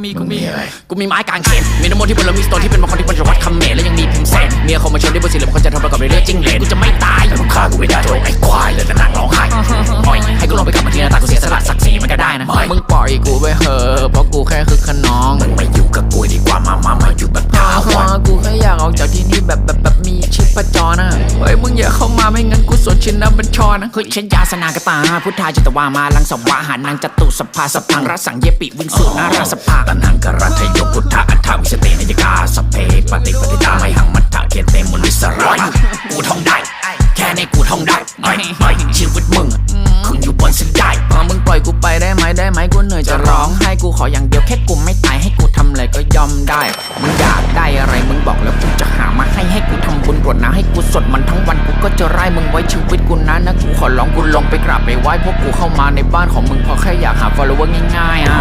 มีกูมีกูมีไม้กางเขนมีน้ำมันที่บนแล้วมีสโตนที่เป็นบางคนที่บรรจุวัดคำเมและยังมีพิมพ์เซนเมียเขามาชนด้วยบนศิลปคนจะทำประกอบด้วยเลือดจิ้งเหลนกูจะไม่ตายแต่มึงฆ่ากูไม่ได้โถไอ้ควายเลยแต่นางร้องไห้ปล่อยให้กูลงไปกลับมาที่หน้าตากูเสียสละศักดิ์ศรีมันก็ได้นะมึงปล่อยกูไปเหอะเพราะกูแค่คือขนองมึงไม่อยู่กับกูดีกว่ามามามาอยู่แบบถาวรกูแค่อยากออกจากที่นี่แบบแบบแบบมีชี พจรนะเฮ้ยมึงอย่าเข้ามาไม่งั้นกูสวดชินนะบัญชรนะเฮ้ยฉันยาสนากตา พุทธาจิตวามาลังสวาหานังจตุสภาสพังรัสังเยปิวิงสุนาราสภาตันังกรัตยพุทธะอัฏฐวิสเตนยกาสเพปฏิปฏิตาไม่หังมัทธะเคเตมุลิสระกูท่องได้ แค่ในกูท่องได้ไม่ไม่ชีวิตมึงขึ้นอยู่บนเส้นได้เอมึงปล่อยกูไปได้ไหมได้ไหมกูเหนื่อยจะร้องให้กูขออย่างเดียวแค่กูไม่ตายให้กูทำอะไรก็ยอมได้ บอกแล้วกูจะหามาให้ให้กูทำบุญกรวดน้ำให้กูสดมันทั้งวันกูก็จะไล่มึงไว้ชีวิตกูนะนะกูขอร้องกูลงไปกราบไปไหว้พวกกูเข้ามาในบ้านของมึงเพราะแค่อยากหา follower ง่ายๆอะ